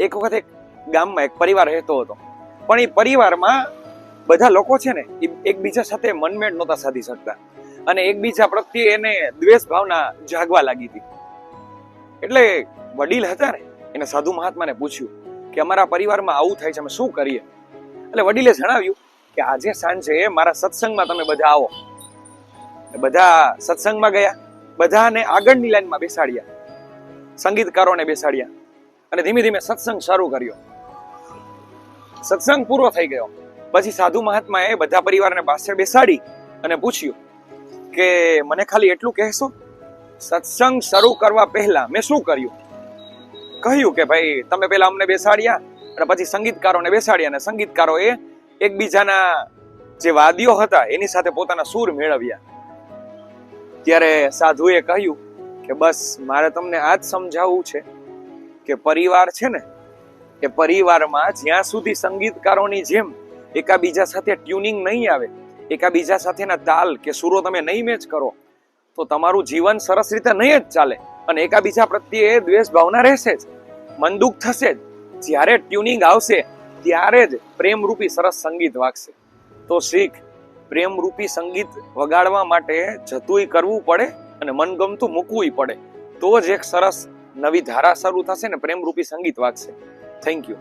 એક વખત એક ગામમાં એક પરિવાર રહેતો હતો. પણ એ પરિવારમાં બધા લોકો છે ને, એ એકબીજા સાથે મનમેળ નહોતા સાધી શકતા. અને એકબીજા પ્રત્યે એને દ્વેષ ભાવના જાગવા લાગી હતી. એટલે વડીલ હતા ને, એને સાધુ મહાત્માને પૂછ્યું કે અમારા પરિવારમાં આવું થાય છે, અમે શું કરીએ? એટલે વડીલે જણાવ્યું કે આજે સાંજે મારા સત્સંગમાં તમે બધા આવો. બધા સત્સંગમાં ગયા, બધાને આગળની લાઈનમાં બેસાડ્યા. સંગીતકારોને બેસાડ્યા. અને ધીમે ધીમે સત્સંગ શરૂ કર્યો. સત્સંગ પૂરો થઈ ગયો. પછી સાધુ મહાત્માએ બધા પરિવારને પાસે બેસાડી અને પૂછ્યું કે, મને ખાલી એટલું કહેશો? સત્સંગ શરૂ કરવા પહેલા મેં શું કર્યું? કહ્યું કે, ભાઈ, તમે પહેલા અમને બેસાડ્યા અને પછી સંગીતકારોને બેસાડ્યા અને સંગીતકારોએ એકબીજાના જે વાદીઓ હતા એની સાથે પોતાના સૂર મેળવ્યા. ત્યારે સાધુએ કહ્યું કે, બસ, મારે તમને આ જ સમજાવવું છે કે પરિવાર છે ને એ પરિવારમાં જ્યાં સુધી સંગીતકારોની જેમ એકાબીજા સાથે ટ્યુનિંગ નહીં આવે, એકાબીજા સાથેના તાલ કે સુરો તમે નહીં મેચ કરો, તો તમારું જીવન સરસ રીતે નહીં જ ચાલે અને એકાબીજા પ્રત્યે દ્વેષ ભાવના રહેશે જ. મન દુઃખ થશે જ. જ્યારે ટ્યુનિંગ આવશે, ત્યારે જ પ્રેમરૂપી સરસ સંગીત વાગશે. તો શીખ, પ્રેમરૂપી સંગીત વગાડવા માટે જતુંય કરવું પડે અને મનગમતું મૂકવુંય પડે. તો જ એક સરસ નવી ધારા શરૂ થશે ને પ્રેમરૂપી સંગીત વાગશે. Thank you